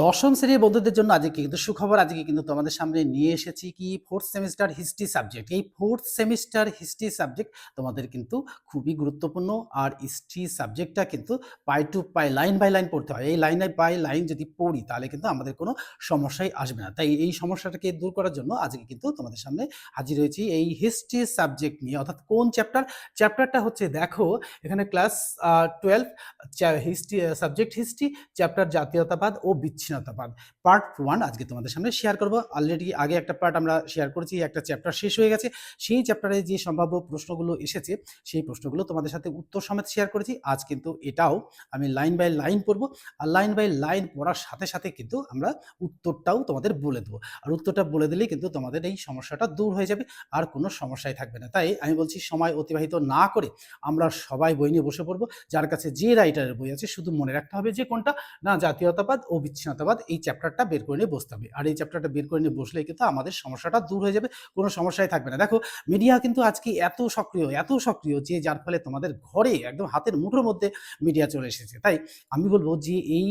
দশম শ্রেণির বন্ধুদের জন্য আজকে কিন্তু সুখবর, আজকে কিন্তু তোমাদের সামনে নিয়ে এসেছি কি ফোর্থ সেমিস্টার হিস্ট্রি সাবজেক্ট এই ফোর্থ সেমিস্টার হিস্ট্রি সাবজেক্ট তোমাদের কিন্তু খুবই গুরুত্বপূর্ণ আর হিস্ট্রি সাবজেক্টটা কিন্তু পাই to pi line by line পড়তে হয়। এই লাইনে বাই লাইন যদি পড়ি তাহলে কিন্তু আমাদের কোনো সমস্যাই আসবে না। তাই এই সমস্যাটাকে দূর করার জন্য আজকে কিন্তু তোমাদের সামনে হাজির হয়েছি এই হিস্ট্রি সাবজেক্ট নিয়ে। অর্থাৎ কোন চ্যাপ্টার চ্যাপ্টারটা হচ্ছে দেখো, এখানে class twelve history subject history chapter জাতীয়তাবাদ ও বিচ্ছিন্নতাবাদ। পার্ট ওয়ান আজকে তোমাদের সামনে শেয়ার করব। অলরেডি আগে একটা পার্ট আমরা শেয়ার করেছি, একটা চ্যাপ্টার শেষ হয়ে গেছে। সেই চ্যাপ্টারে যে সম্ভাব্য প্রশ্নগুলো এসেছে, সেই প্রশ্নগুলো তোমাদের সাথে উত্তর সমেত শেয়ার করেছি। আজ কিন্তু এটাও আমি লাইন বাই লাইন পড়ব। আর লাইন বাই লাইন পড়ার সাথে সাথে কিন্তু আমরা উত্তরটাও তোমাদের বলে দেবো। আর উত্তরটা বলে দিলেই কিন্তু তোমাদের এই সমস্যাটা দূর হয়ে যাবে। আর কোনো সমস্যাই থাকবে না। তাই আমি বলছি, সময় অতিবাহিত না করে আমরা সবাই বই নিয়ে বসে পড়ব। যার কাছে যে রাইটারের বই আছে, শুধু মনে রাখতে হবে যে কোনটা? না, জাতীয়তাবাদ ও বিচ্ছিন্নতাবাদ এই চ্যাপ্টারটা বের করে নিয়ে বসতে হবে। আর এই চ্যাপ্টারটা বের করে নিয়ে বসলে কিন্তু আমাদের সমস্যাটা দূর হয়ে যাবে, কোনো সমস্যাই থাকবে না। দেখো মিডিয়া কিন্তু আজকে এত সক্রিয় এত সক্রিয় যে যার ফলে তোমাদের ঘরে একদম হাতের মুঠোর মধ্যে মিডিয়া চলে এসেছে। তাই আমি বলব যে এই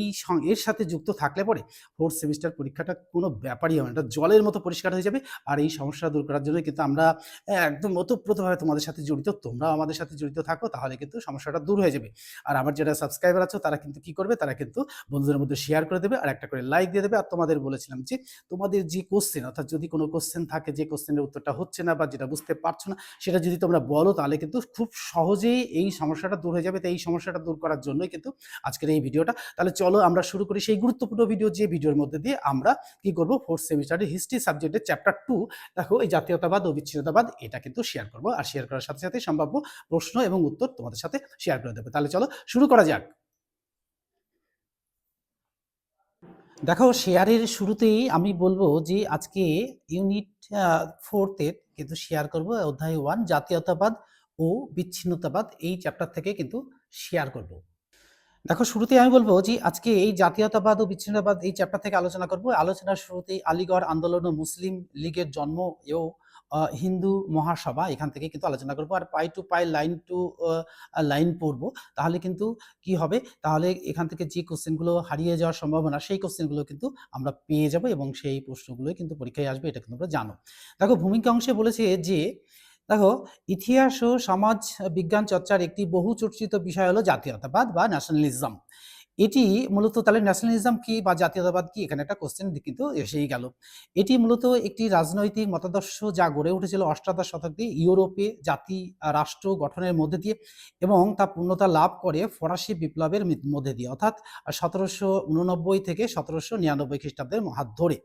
এর সাথে যুক্ত থাকলে পরে ফোর্থ সেমিস্টার পরীক্ষাটা কোনো ব্যাপারই হবে না। এটা জলের মতো পরিষ্কার হয়ে যাবে আর এই সমস্যা দূর করার জন্য কিন্তু আমরা একদম ওতপ্রোতভাবে তোমাদের সাথে জড়িত। তোমরাও আমাদের সাথে জড়িত থাকো, তাহলে কিন্তু সমস্যাটা দূর হয়ে যাবে। আর আমার যারা সাবস্ক্রাইবার আছো, তারা কিন্তু কি করবে? তারা কিন্তু বন্ধুদের মধ্যে শেয়ার করে দেবে। আর একটা করে লাইক দিয়ে দেবে। আর তোমাদের বলেছিলাম যে, তোমাদের যে কোশ্চেন অর্থাৎ যদি কোনো কোশ্চেন থাকে, যে কোশ্চেনের উত্তরটা হচ্ছে না বা যেটা বুঝতে পারছ না, সেটা যদি তোমরা বলো, তাহলে কিন্তু খুব সহজেই এই সমস্যাটা দূর হয়ে যাবে। তো এই সমস্যাটা দূর করার জন্যই কিন্তু আজকের এই ভিডিওটা। তাহলে চলো আমরা শুরু করি সেই গুরুত্বপূর্ণ ভিডিও যে ভিডিওর মধ্যে দিয়ে আমরা কি করব? ফোর্থ সেমিস্টারের হিস্ট্রি সাবজেক্টের চ্যাপ্টার টু দেখো এই জাতীয়তাবাদ ও বিচ্ছিন্নতাবাদ, এটা কিন্তু শেয়ার করব। আর শেয়ার করার সাথে সাথে সম্ভাব্য প্রশ্ন এবং উত্তর তোমাদের সাথে শেয়ার করে দেবো। তাহলে চলো শুরু করা যাক। দেখো শেয়ারের শুরুতেই আমি বলব যে আজকে ইউনিট ফোর্থের কিন্তু শেয়ার করব অধ্যায় ওয়ান জাতীয়তাবাদ ও বিচ্ছিন্নতাবাদ। এই চ্যাপ্টার থেকে কিন্তু শেয়ার করব। দেখো শুরুতে আমি বলব যে আজকে এই জাতীয়তাবাদ ও বিচ্ছিন্নতাবাদ এই চ্যাপ্টার থেকে আলোচনা করব। আলোচনার শুরুতেই আলিগড় আন্দোলন ও মুসলিম লীগের জন্ম ও আহ, হিন্দু মহাসভা, এখান থেকে কিন্তু আলোচনা করব। আর পাই to pi line to line পড়ব। তাহলে কিন্তু কি হবে? তাহলে এখান থেকে যে কোশ্চেনগুলো হারিয়ে যাওয়ার সম্ভাবনা, সেই কোশ্চেনগুলো কিন্তু আমরা পেয়ে যাব এবং সেই প্রশ্নগুলো কিন্তু পরীক্ষায় আসবে, এটা কিন্তু আমরা জানো। দেখো, ভূমিকা অংশে বলেছে যে, দেখো, ইতিহাস ও সমাজ বিজ্ঞান চর্চার একটি বহু চর্চিত বিষয় হলো জাতীয়তাবাদ বা ন্যাশনালিজম এটি মূলত তাহলে ন্যাশনালিজম কি বা জাতীয়তাবাদ কি? এখানে একটা কোশ্চেন কিন্তু এসেই গেল। এটি মূলত একটি রাজনৈতিক মতাদর্শ যা গড়ে উঠেছিল অষ্টাদশ শতাব্দী ইউরোপে জাতি, রাষ্ট্র গঠনের মধ্যে দিয়ে এবং তা পূর্ণতা লাভ করে ফরাসি বিপ্লবের মধ্যে দিয়ে। অর্থাৎ সতেরোশো উননব্বই থেকে সতেরোশো নিরানব্বই খ্রিস্টাব্দের হাত ধরে।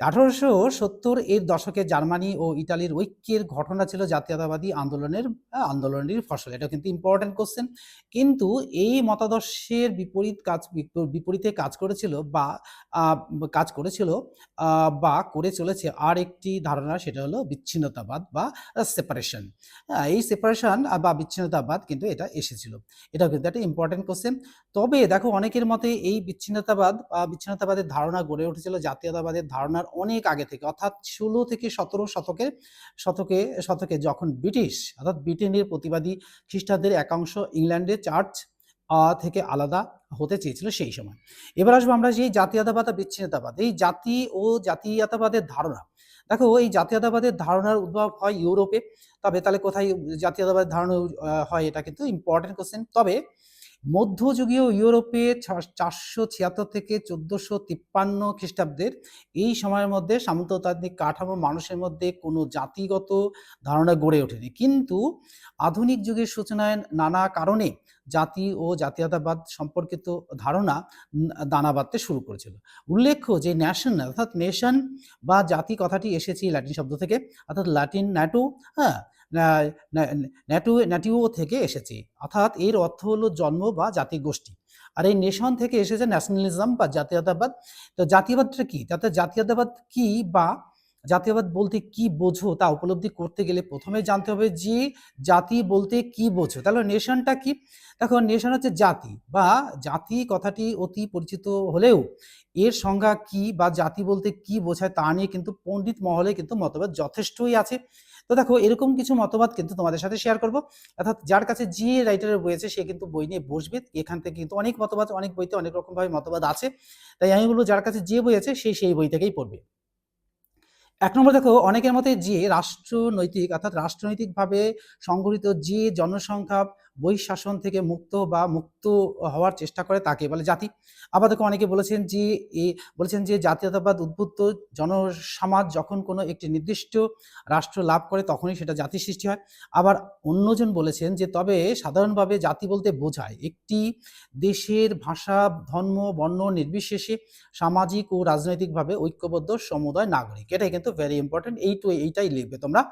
আঠারোশো সত্তর এর দশকে জার্মানি ও ইতালির ঐক্যের ঘটনা ছিল জাতীয়তাবাদী আন্দোলনের আন্দোলনের ফসল। এটা কিন্তু ইম্পর্টেন্ট কোশ্চেন কিন্তু এই মতাদর্শের বিপরীত কাজ বিপ- বিপরীতে কাজ করেছিল বা কাজ করেছিল বা করে চলেছে আর একটি ধারণা, সেটা হলো বিচ্ছিন্নতাবাদ বা সেপারেশন এই সেপারেশন বা বিচ্ছিন্নতাবাদ কিন্তু এটা এসেছিল। এটা কিন্তু একটা ইম্পর্টেন্ট কোশ্চেন তবে দেখো, অনেকের মতে এই বিচ্ছিন্নতাবাদ বা বিচ্ছিন্নতাবাদের ধারণা গড়ে উঠেছিল জাতীয়তাবাদের ধারণার অনেক আগে থেকে, অর্থাৎ ষোলো থেকে সতেরো শতকে শতকে শতকে যখন ব্রিটিশ, অর্থাৎ ব্রিটেনের প্রতিবাদী খ্রিস্টানদের একাংশ ইংল্যান্ডে চার্চ থেকে আলাদা হতে চেয়েছিল সেই সময়। এবার আসব আমরা যে জাতীয়তাবাদ আর বিচ্ছিন্নতাবাদ। এই জাতি ও জাতীয়তাবাদের ধারণা। দেখো, এই জাতীয়তাবাদের ধারণার উদ্ভব হয় ইউরোপে। তবে তাহলে কোথায় জাতীয়তাবাদের ধারণা হয় এটা কিন্তু ইম্পর্টেন্ট কোশ্চেন তবে মধ্যযুগীয় ইউরোপে চারশো ছিয়াত্তর থেকে চোদ্দশো তিপ্পান্ন খ্রিস্টাব্দের এই সময়ের মধ্যে সামন্ততান্ত্রিক কাঠামো মানুষের মধ্যে কোনো জাতিগত ধারণা গড়ে ওঠেনি। কিন্তু আধুনিক যুগের সূচনায় নানা কারণে জাতি ও জাতীয়তাবাদ সম্পর্কিত ধারণা দানা বাঁধতে শুরু করেছিল। উল্লেখ্য যে ন্যাশন, অর্থাৎ নেশন বা জাতি কথাটি এসেছে ল্যাটিন শব্দ থেকে, অর্থাৎ ল্যাটিন ন্যাটো হ্যাঁ ন্যাটো, ন্যাটিও থেকে এসেছে। অর্থাৎ এর অর্থ হলো জন্ম বা জাতি গোষ্ঠী। আর এই নেশন থেকে এসেছে ন্যাশনালিজম বা জাতীয়তাবাদ। তো জাতীয়বাদটা কি? তাতে জাতীয়তাবাদ কি বা জাতীয়বাদ বলতে কি বোঝো তা উপলব্ধি করতে গেলে প্রথমে জানতে হবে যে জাতি বলতে কি বোঝো। তাহলে নেশনটা কি? দেখো নেশন হচ্ছে জাতি বা জাতি কথাটি অতি পরিচিত হলেও এর সংজ্ঞা কি বা জাতি বলতে কি বোঝায় তা নিয়ে কিন্তু পণ্ডিত মহলে কিন্তু মতবাদ যথেষ্টই আছে। তো দেখো এরকম কিছু মতবাদ কিন্তু তোমাদের সাথে শেয়ার করব। অর্থাৎ যার কাছে যে রাইটারের বই আছে সে কিন্তু বই নিয়ে বসবে। এখান থেকে কিন্তু অনেক মতবাদ, অনেক বইতে অনেক রকমভাবে মতবাদ আছে। তাই আমি বলব যার কাছে যে বই আছে সে সেই বই থেকেই পড়বে। এক নম্বর দেখো অনেকের মতে যে রাষ্ট্রনৈতিক অর্থাৎ রাষ্ট্রনৈতিকভাবে সংগঠিত যে জনসংখ্যা বহিঃশাসন থেকে মুক্ত বা মুক্ত হওয়ার চেষ্টা করে তাকে বলে জাতি। আবার দেখো অনেকে বলেছেন যে বলেছেন যে জাতীয়তাবাদ উদ্বুদ্ধ জনসমাজ যখন কোনো একটি নির্দিষ্ট রাষ্ট্র লাভ করে তখনই সেটা জাতি সৃষ্টি হয়। আবার অন্যজন বলেছেন যে, তবে সাধারণভাবে জাতি বলতে বোঝায় একটি দেশের ভাষা, ধর্ম, বর্ণ নির্বিশেষে সামাজিক ও রাজনৈতিকভাবে ঐক্যবদ্ধ সমুদায় নাগরিক। এটাই কিন্তু ভেরি ইম্পর্টেন্ট এইটু, এইটাই লিখবে তোমরা।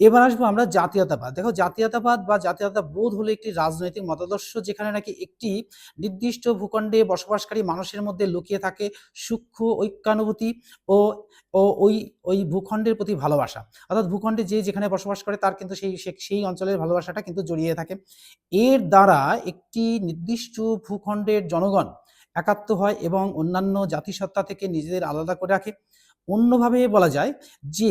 এবার আসব আমরা জাতীয়তাবাদ। দেখো, জাতীয়তাবাদ বা জাতীয়তা বোধ হলো একটি রাজনৈতিক মতাদর্শ যেখানে নাকি একটি নির্দিষ্ট ভূখণ্ডে বসবাসকারী মানুষের মধ্যে লুকিয়ে থাকে সূক্ষ্ম ঐক্যানুভূতি ও ও ওই ওই ভূখণ্ডের প্রতি ভালোবাসা। অর্থাৎ ভূখণ্ডে যে যেখানে বসবাস করে তার কিন্তু সেই সেই অঞ্চলের ভালোবাসাটা কিন্তু জড়িয়ে থাকে। এর দ্বারা একটি নির্দিষ্ট ভূখণ্ডের জনগণ একাত্ম হয় এবং অন্যান্য জাতিসত্তা থেকে নিজেদের আলাদা করে রাখে। অন্যভাবে বলা যায় যে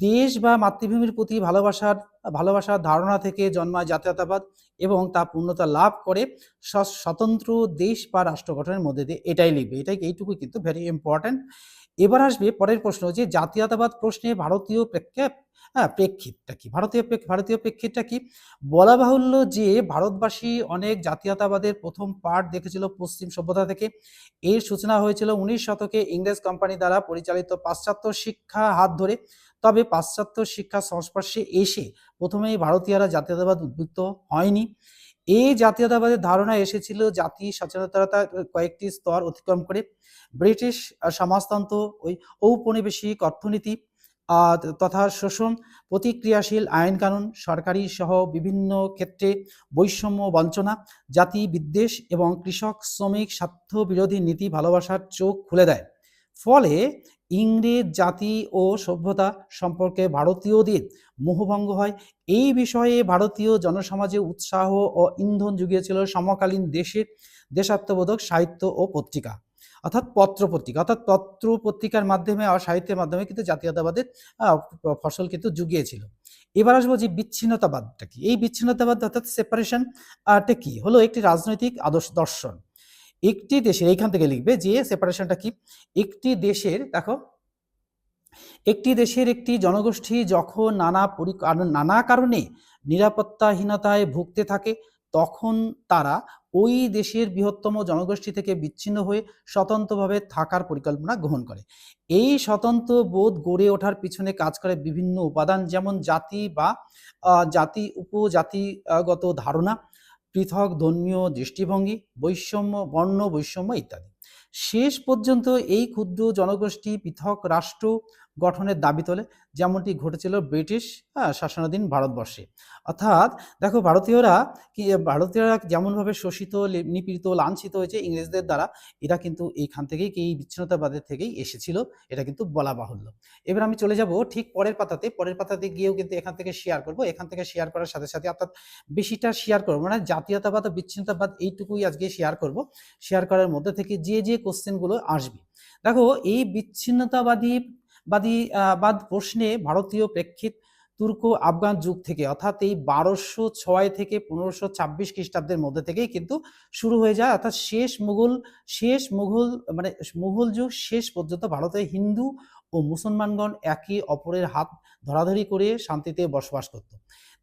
দেশ বা মাতৃভূমির প্রতি ভালোবাসার ভালোবাসার ধারণা থেকে জন্মায় জাতীয়তাবাদ এবং তা পূর্ণতা লাভ করে স্বতন্ত্র দেশ বা রাষ্ট্র গঠনের মধ্যে দিয়ে এটাই লিখবে। এটাই এইটুকু কিন্তু ভেরি ইম্পর্ট্যান্ট এবার আসবে পরের প্রশ্ন যে জাতীয়তাবাদ প্রশ্নে ভারতীয় প্রেক্ষাপ হ্যাঁ প্রেক্ষিতটা কি? ভারতীয় ভারতীয় প্রেক্ষিতটা কি? বলা বাহুল্য যে ভারতবাসী অনেক জাতীয়তাবাদের প্রথম পাঠ দেখেছিল পশ্চিম সভ্যতা থেকে। এর সূচনা হয়েছিল উনিশ শতকে ইংরেজ কোম্পানি দ্বারা পরিচালিত পাশ্চাত্য শিক্ষা হাত ধরে। তবে পাশ্চাত্য শিক্ষার সংস্পর্শে এসে প্রথমেই ভারতীয়রা জাতীয়তাবাদ উদ্বুদ্ধ হয়নি। এই জাতীয়তাবাদের ধারণা এসেছিল জাতি সচেতনতার কয়েকটি স্তর অতিক্রম করে। ব্রিটিশ সমাজতন্ত্র, ওই ঔপনিবেশিক অর্থনীতি তথা শোষণ, প্রতিক্রিয়াশীল আইন কানুন সরকারি সহ বিভিন্ন ক্ষেত্রে বৈষম্য বঞ্চনা, জাতি বিদ্বেষ এবং কৃষক শ্রমিক স্বার্থ বিরোধী নীতি ভালোবাসার চোখ খুলে দেয়। ফলে ইংরেজ জাতি ও সভ্যতা সম্পর্কে ভারতীয়দের মোহভঙ্গ হয়। এই বিষয়ে ভারতীয় জনসমাজে উৎসাহ ও ইন্ধন জুগিয়েছিল সমকালীন দেশের দেশাত্মবোধক সাহিত্য ও পত্রিকা। অর্থাৎ পত্র পত্রিকা, অর্থাৎ পত্র পত্রিকার মাধ্যমে আর সাহিত্যের মাধ্যমে কিন্তু জাতীয়তাবাদের ফসল কিন্তু জুগিয়েছিল। এবার আসব যে বিচ্ছিন্নতাবাদটা কি? এই বিচ্ছিন্নতাবাদ অর্থাৎ সেপারেশনটা কি? হলো একটি রাজনৈতিক আদর্শ দর্শন। একটি দেশের, এইখান থেকে লিখবে যে সেপারেশনটা কি? একটি দেশের, দেখো, একটি দেশের একটি জনগোষ্ঠী যখন নানা নানা কারণে নিরাপত্তাহীনতায় ভুগতে থাকে, তখন তারা ওই দেশের বৃহত্তম জনগোষ্ঠী থেকে বিচ্ছিন্ন হয়ে স্বতন্ত্রভাবে থাকার পরিকল্পনা গ্রহণ করে। এই স্বতন্ত্র বোধ গড়ে ওঠার পিছনে কাজ করে বিভিন্ন উপাদান, যেমন জাতি বা জাতি, উপজাতিগত ধারণা পৃথক ধর্মীয় দৃষ্টিভঙ্গি বৈষম্য বর্ণ বৈষম্য ইত্যাদি। শেষ পর্যন্ত এই ক্ষুদ্র জনগোষ্ঠী পৃথক রাষ্ট্র গঠনের দাবি তোলে, যেমনটি ঘটেছিল ব্রিটিশ শাসনাধীন ভারতবর্ষে। অর্থাৎ দেখো, ভারতীয়রা কি, ভারতীয়রা যেমনভাবে শোষিত নিপীড়িত, লাঞ্ছিত হয়েছে ইংরেজদের দ্বারা, এরা কিন্তু এইখান থেকেই এই বিচ্ছিন্নতাবাদের থেকেই এসেছিল, এটা কিন্তু বলা বাহুল্য। এবার আমি চলে যাব ঠিক পরের পাতাতে পরের পাতাতে গিয়েও কিন্তু এখান থেকে শেয়ার করব, এখান থেকে শেয়ার করার সাথে সাথে অর্থাৎ বেশিটা শেয়ার করব মানে জাতীয়তাবাদ ও বিচ্ছিন্নতাবাদ এইটুকুই আজকে শেয়ার করব। শেয়ার করার মধ্যে থেকে যে যে কোশ্চেনগুলো আসবে। দেখো, এই বিচ্ছিন্নতাবাদী, বাদী বাদ প্রশ্নে ভারতীয় প্রেক্ষিত তুর্ক আফগান যুগ থেকে, অর্থাৎ এই বারোশো ছয় থেকে পনেরোশো ছাব্বিশ খ্রিস্টাব্দের মধ্যে থেকেই কিন্তু শুরু হয়ে যায়, অর্থাৎ শেষ মুঘল শেষ মুঘল মানে মুঘল যুগ শেষ পর্যন্ত ভারতে হিন্দু ও মুসলমানগণ একে অপরের হাত ধরাধরি করে শান্তিতে বসবাস করত।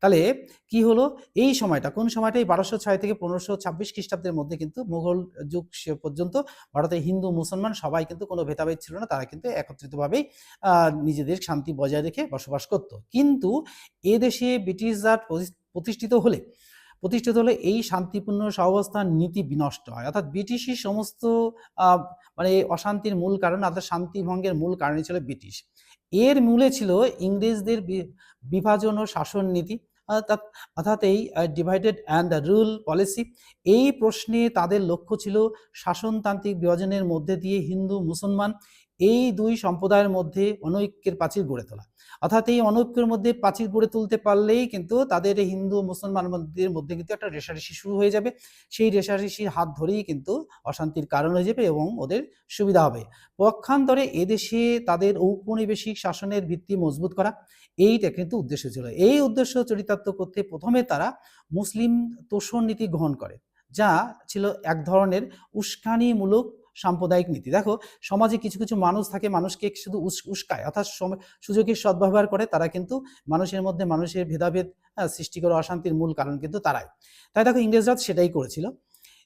তাহলে কি হলো? এই সময়টা, কোন সময়টা? এই বারোশো ছয় থেকে পনেরোশো ছাব্বিশ খ্রিস্টাব্দের মধ্যে কিন্তু মুঘল যুগ পর্যন্ত ভারতে হিন্দু, মুসলমান সবাই কিন্তু কোনো ভেদাভেদ ছিল না। তারা কিন্তু একত্রিতভাবেই নিজেদের শান্তি বজায় রেখে বসবাস করত। কিন্তু এ দেশে ব্রিটিশরা প্রতি- প্রতিষ্ঠিত হলে প্রতিষ্ঠিত হলে এই শান্তিপূর্ণ সহাবস্থান নীতি বিনষ্ট হয়। অর্থাৎ ব্রিটিশই সমস্ত মানে অশান্তির মূল কারণ, অর্থাৎ শান্তি ভঙ্গের মূল কারণই ছিল ব্রিটিশ। এর মূলে ছিল ইংরেজদের বিভাজন ও শাসন নীতি। অর্থাৎ এই divided and the rule policy এই প্রশ্নে তাদের লক্ষ্য ছিল শাসনতান্ত্রিক বিভাজনের মধ্যে দিয়ে হিন্দু মুসলমান এই দুই সম্প্রদায়ের মধ্যে অনৈক্যের প্রাচীর গড়ে তোলা। অর্থাৎ এই অনৈক্যের মধ্যে প্রাচীর গড়ে তুলতে পারলেই কিন্তু তাদের হিন্দু মুসলমানদের মধ্যে কিন্তু একটা রেশারেশি শুরু হয়ে যাবে। সেই রেশারেশির হাত ধরেই কিন্তু অশান্তির কারণ হয়ে যাবে এবং ওদের সুবিধা হবে। পক্ষান্তরে এদেশে তাদের ঔপনিবেশিক শাসনের ভিত্তি মজবুত করা, এইটা কিন্তু উদ্দেশ্য ছিল। এই উদ্দেশ্য চরিতার্থ করতে প্রথমে তারা মুসলিম তোষণ নীতি গ্রহণ করে, যা ছিল এক ধরনের উস্কানিমূলক সাম্প্রদায়িক নীতি। দেখো, সমাজে কিছু কিছু মানুষ থাকে, মানুষকে শুধু উস- উস্কায়। অর্থাৎ সুযোগের সদ্ব্যবহার করে, তারা কিন্তু মানুষের মধ্যে মানুষের ভেদাভেদ সৃষ্টি করে অশান্তির মূল কারণ কিন্তু তারাই। তাই দেখো ইংরেজরা সেটাই করেছিল।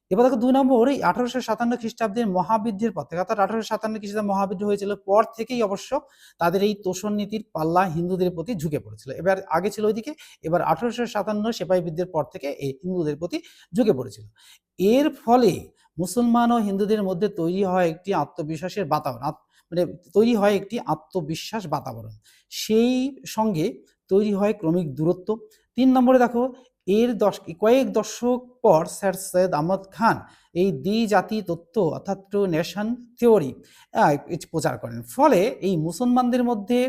এবার দেখো, দুই নম্বর, এই আঠারোশো সাতান্ন খ্রিস্টাব্দের মহাবিদ্যের পর থেকে, অর্থাৎ আঠারোশো সাতান্ন খ্রিস্টাব্দে মহাবিদ্য হয়েছিল পর থেকেই অবশ্য তাদের এই তোষণ নীতির পাল্লা হিন্দুদের প্রতি ঝুঁকে পড়েছিল। এবার আগে ছিল ওইদিকে, এবার আঠারোশো সাতান্ন সেপাই বিদ্যের পর থেকে এই হিন্দুদের প্রতি ঝুঁকে পড়েছিল। এর ফলে মুসলমান ও হিন্দুদের মধ্যে তৈরি হয় একটি আত্মবিশ্বাসের বাতাবরণ মানে তৈরি হয় একটি আত্মবিশ্বাস বাতাবরণ। সেই সঙ্গে তৈরি হয় ক্রমিক দূরত্ব। তিন নম্বরে দেখো, এর দশ, কয়েক দশক পর স্যার সৈয়দ আহমদ খান এই দ্বি জাতি তত্ত্ব অর্থাৎ টু নেশন থিওরি প্রচার করেন। ফলে এই মুসলমানদের মধ্যে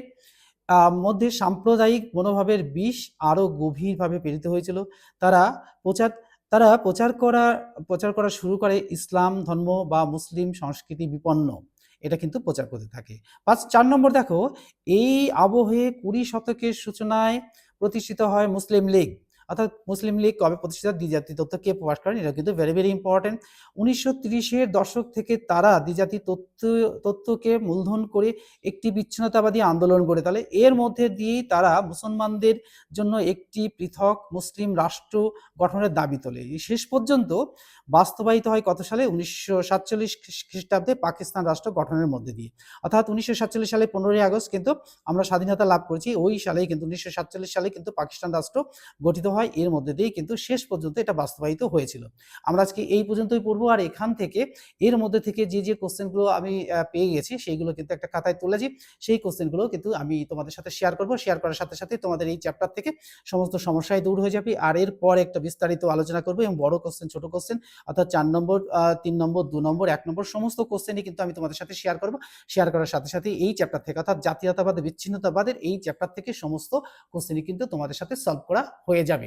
মধ্যে সাম্প্রদায়িক মনোভাবের বিষ আরও গভীরভাবে প্রেরিত হয়েছিল। তারা প্রচার তারা প্রচার করা প্রচার করা শুরু করে ইসলাম, ধর্ম বা মুসলিম সংস্কৃতি বিপন্ন। এটা কিন্তু প্রচার করতে থাকে। পাঁচ, চার নম্বর দেখো, এই আবহে কুড়ি শতকের সূচনায় প্রতিষ্ঠিত হয় মুসলিম লীগ। অর্থাৎ মুসলিম লীগ কবে প্রতিষ্ঠিত? দ্বিজাতি তত্ত্ব কে প্রকাশ করেন? এটা কিন্তু ভেরি ভেরি ইম্পর্টেন্ট উনিশশো তিরিশের দশক থেকে তারা দ্বিজাতি তথ্য, তথ্যকে মূলধন করে একটি বিচ্ছিন্নতাবাদী আন্দোলন গড়ে তাহলে এর মধ্যে দিয়েই তারা মুসলমানদের জন্য একটি পৃথক মুসলিম রাষ্ট্র গঠনের দাবি তোলে। শেষ পর্যন্ত বাস্তবায়িত হয় কত সালে? উনিশশো সাতচল্লিশ খ্রিস্টাব্দে পাকিস্তান রাষ্ট্র গঠনের মধ্যে দিয়ে। অর্থাৎ উনিশশো সাতচল্লিশ সালে পনেরোই আগস্ট কিন্তু আমরা স্বাধীনতা লাভ করেছি। ওই সালেই কিন্তু, উনিশশো সাতচল্লিশ সালে কিন্তু পাকিস্তান রাষ্ট্র গঠিত হয়, এর মধ্যে দিয়েই কিন্তু শেষ পর্যন্ত এটা বাস্তবায়িত হয়েছিল। আমরা আজকে এই পর্যন্তই পড়ব আর এখান থেকে, এর মধ্যে থেকে যে যে কোশ্চেনগুলো আমি পেয়ে গেছি সেইগুলো কিন্তু একটা খাতায় তুলেছি সেই কোশ্চেনগুলো কিন্তু আমি তোমাদের সাথে শেয়ার করব। শেয়ার করার সাথে সাথে তোমাদের এই চ্যাপ্টার থেকে সমস্ত সমস্যায় দূর হয়ে যাবে। আর এরপর একটা বিস্তারিত আলোচনা করব এবং বড় কোশ্চেন ছোট কোশ্চেন অর্থাৎ চার নম্বর তিন নম্বর, দু নম্বর, এক নম্বর সমস্ত কোশ্চেনই কিন্তু আমি তোমাদের সাথে শেয়ার করব। শেয়ার করার সাথে সাথে এই চ্যাপ্টার থেকে, অর্থাৎ জাতীয়তাবাদ, বিচ্ছিন্নতাবাদের এই চ্যাপ্টার থেকে সমস্ত কোশ্চেনই কিন্তু তোমাদের সাথে সলভ করা হয়ে যাবে।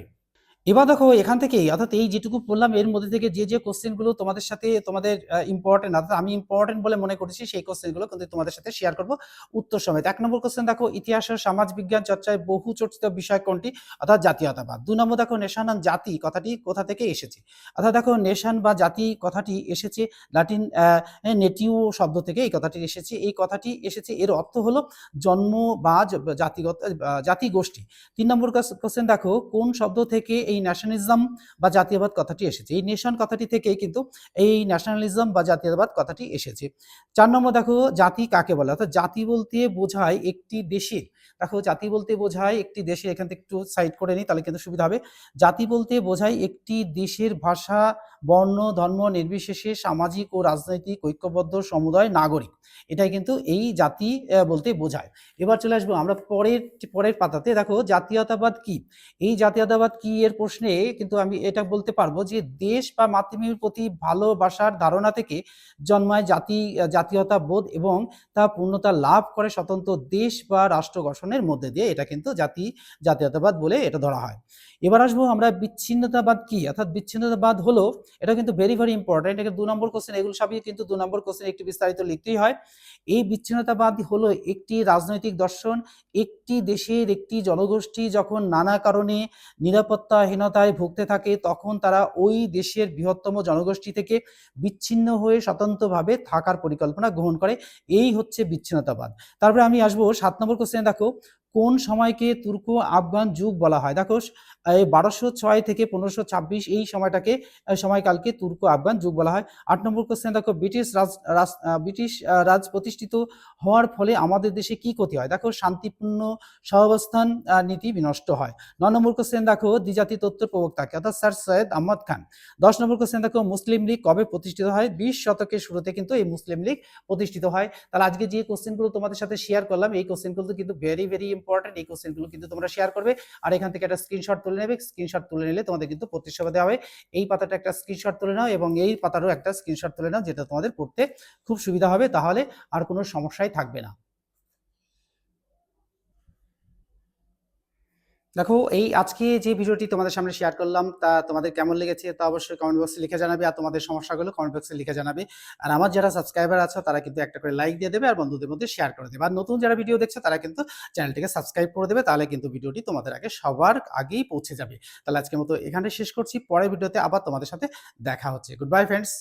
এবার দেখো এখান থেকেই, অর্থাৎ এই যেটুকু বললাম, এর মধ্যে থেকে যে যে কোশ্চেনগুলো তোমাদের সাথে তোমাদের ইম্পর্টেন্ট অর্থাৎ আমি ইম্পর্টেন্ট বলে মনে করেছি, সেই কোশ্চেনগুলো কিন্তু তোমাদের সাথে শেয়ার করব উত্তর সমেত। এক নম্বর কোশ্চেন দেখো, ইতিহাস ও সমাজ বিজ্ঞান চর্চায় বহু চর্চিত বিষয় কোনটি? অর্থাৎ জাতীয়তাবাদ। দু নম্বর দেখো নেশন জাতি কথাটি কোথা থেকে এসেছে? অর্থাৎ দেখো, নেশান বা জাতি কথাটি এসেছে লাটিন নেটিও শব্দ থেকে এই কথাটি এসেছে। এই কথাটি এসেছে, এর অর্থ হলো জন্ম বা জাতিগত জাতি গোষ্ঠী তিন নম্বর কোশ্চেন দেখো, কোন শব্দ থেকে এই ন্যাশনালিজম বা জাতীয়বাদ কথাটি এসেছে। এই নেশন কথাটি থেকে কিন্তু এই ন্যাশনালিজম বা জাতীয়বাদ কথাটি এসেছে। চার নম্বর দেখো, জাতি কাকে বলে? অর্থাৎ জাতি বলতে বোঝায় একটি দেশের দেখো জাতি বলতে বোঝায়, একটি দেশের এখান থেকে একটু সাইড করে নিই, তাহলে কিন্তু সুবিধা হবে। জাতি বলতে বোঝায় একটি দেশের ভাষা, বর্ণ, ধর্ম নির্বিশেষে সামাজিক ও রাজনৈতিক ঐক্যবদ্ধ সমুদায় নাগরিক। এটাই কিন্তু এই জাতি বলতে বোঝায়। এবার চলে আসব আমরা পরের পরের পাতাতে। দেখো, জাতীয়তাবাদ কি? এই জাতীয়তাবাদ কি এর প্রশ্নে কিন্তু আমি এটা বলতে পারব যে দেশ বা মাতৃভূমির প্রতি ভালোবাসার ধারণা থেকে জন্মায় জাতি জাতীয়তা বোধ এবং তা পূর্ণতা লাভ করে স্বতন্ত্র দেশ বা রাষ্ট্র গঠনের মধ্যে দিয়ে এটা কিন্তু জাতি, জাতীয়তাবাদ বলে এটা ধরা হয়। এবার আসব আমরা বিচ্ছিন্নতাবাদ কি? অর্থাৎ বিচ্ছিন্নতাবাদ হলো, এটা কিন্তু ভেরি ভেরি ইম্পর্টেন্ট এটা দু নম্বর কোশ্চেন এগুলো সবই কিন্তু দু নম্বর কোশ্চেন একটি বিস্তারিত লিখতেই হয়। এই বিচ্ছিন্নতাবাদ হলো একটি রাজনৈতিক দর্শন, একটি দেশের একটি জনগোষ্ঠী যখন নানা কারণে নিরাপত্তাহীনতায় ভুগতে থাকে, তখন তারা ওই দেশের বৃহত্তম জনগোষ্ঠী থেকে বিচ্ছিন্ন হয়ে স্বতন্ত্রভাবে থাকার পরিকল্পনা গ্রহণ করে। এই হচ্ছে বিচ্ছিন্নতাবাদ। তারপরে আমি আসব সাত নম্বর কোশ্চেন দেখো কোন সময়কে তুর্ক আফগান যুগ বলা হয়? দেখো বারোশো ছয় থেকে পনেরোশো ছাব্বিশ এই সময়টাকে সময়কালকে তুর্ক আফগান যুগ বলা হয়। আট নম্বর কোশ্চেন দেখো, ব্রিটিশ রাজ ব্রিটিশ রাজ প্রতিষ্ঠিত হওয়ার ফলে আমাদের দেশে কি ক্ষতি হয়? দেখো, শান্তিপূর্ণ সহাবস্থান নীতি বিনষ্ট হয়। ন নম্বর কোশ্চেন দেখো, দ্বিজাতি তত্ত্বের প্রবক্তাকে অর্থাৎ স্যার সৈয়দ আহমদ খান। দশ নম্বর কোশ্চেন দেখো, মুসলিম লীগ কবে প্রতিষ্ঠিত হয়? বিশ শতকের শুরুতে কিন্তু এই মুসলিম লীগ প্রতিষ্ঠিত হয়। তাহলে আজকে যে কোশ্চেনগুলো তোমাদের সাথে শেয়ার করলাম, এই কোশ্চেনগুলো কিন্তু ভেরি ভেরি ইম্পর্টেন্ট এই কোশ্চেনগুলো কিন্তু তোমরা শেয়ার করবে। আর এখান থেকে একটা স্ক্রিনশট তুলে নেবে। স্ক্রিনশট তুলে নিলে তোমাদের কিন্তু প্রতিষ্ঠা দেওয়া হবে। এই পাতাটা একটা স্ক্রিনশট তুলে নাও এবং এই পাতারও একটা স্ক্রিনশট তুলে নাও যেটা তোমাদের পড়তে খুব সুবিধা হবে। তাহলে আর কোনো সমস্যাই থাকবে না। দেখো, এই আজকে যে ভিডিওটি তোমাদের সামনে শেয়ার করলাম, তা তোমাদের কেমন লেগেছে তা অবশ্যই কমেন্ট বক্সে লিখে জানাবে আর তোমাদের সমস্যাগুলো কমেন্ট বক্সে লিখে জানাবে। আর আমার যারা সাবস্ক্রাইবার আছো, তারা কিন্তু একটা করে লাইক দিয়ে দেবে আর বন্ধুদের মধ্যে শেয়ার করে দেবে। আর নতুন যারা ভিডিও দেখছে, তারা কিন্তু চ্যানেলটিকে সাবস্ক্রাইব করে দেবে, তাহলে কিন্তু ভিডিওটি তোমাদের আগে সবার আগেই পৌঁছে যাবে। তাহলে আজকের মতো এখানে শেষ করছি। পরের ভিডিওতে আবার তোমাদের সাথে দেখা হচ্ছে। Good bye friends